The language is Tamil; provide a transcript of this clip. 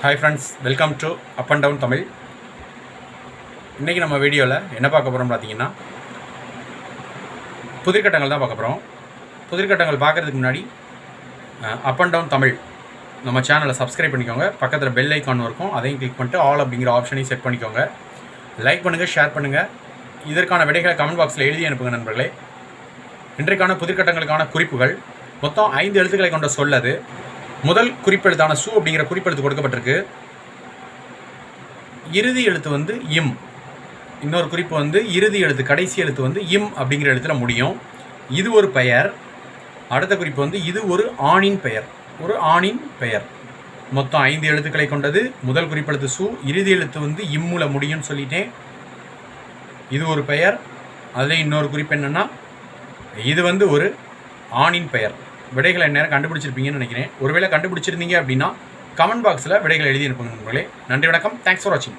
Hi friends welcome to up and down Tamil இன்றைக்கி நம்ம வீடியோவில் என்ன பார்க்க போகிறோம் பார்த்தீங்கன்னா புதிர்கட்டங்கள் தான் பார்க்க போகிறோம் புதிர்கட்டங்கள் பார்க்குறதுக்கு முன்னாடி அப் அண்ட் டவுன் தமிழ் நம்ம சேனலை சப்ஸ்கிரைப் பண்ணிக்கோங்க. பக்கத்தில் பெல் ஐக்கான் இருக்கும். அதையும் கிளிக் பண்ணிட்டு ஆல் அப்படிங்கிற ஆப்ஷனையும் செட் பண்ணிக்கோங்க. லைக் பண்ணுங்கள் ஷேர் பண்ணுங்கள் இதற்கான விடைகளை கமெண்ட் பாக்ஸில் எழுதி அனுப்புங்க நண்பர்களே. இன்றைக்கான புதிர்கட்டங்களுக்கான குறிப்புகள் மொத்தம் ஐந்து எழுத்துக்களை கொண்ட சொல்லது முதல் குறிப்பெழுத்தான சு அப்படிங்கிற குறிப்பெழுத்து கொடுக்கப்பட்டிருக்கு. இறுதி எழுத்து வந்து இம். இன்னொரு குறிப்பு வந்து இறுதி எழுத்து கடைசி எழுத்து வந்து இம் அப்படிங்கிற எழுத்துல முடியும். இது ஒரு பெயர். அடுத்த குறிப்பு வந்து இது ஒரு ஆணின் பெயர். ஒரு ஆணின் பெயர். மொத்தம் ஐந்து எழுத்துக்களை கொண்டது. முதல் குறிப்பெழுத்து சு இறுதி எழுத்து வந்து இம்முல முடியும்னு சொல்லிட்டேன். இது ஒரு பெயர். அதில் இன்னொரு குறிப்பு என்னென்னா இது வந்து ஒரு ஆணின் பெயர். விடைகளை நேரம் கண்டுபிடிச்சிருப்பீங்கன்னு நினைக்கிறேன். ஒருவேளை கண்டுபிடிச்சிருந்தீங்க அப்படின்னா கமெண்ட் பாக்ஸில் விடைகளை எழுதி அனுப்புங்க நண்பர்களே. நன்றி வணக்கம். தேங்க்ஸ் ஃபார் வாட்சிங்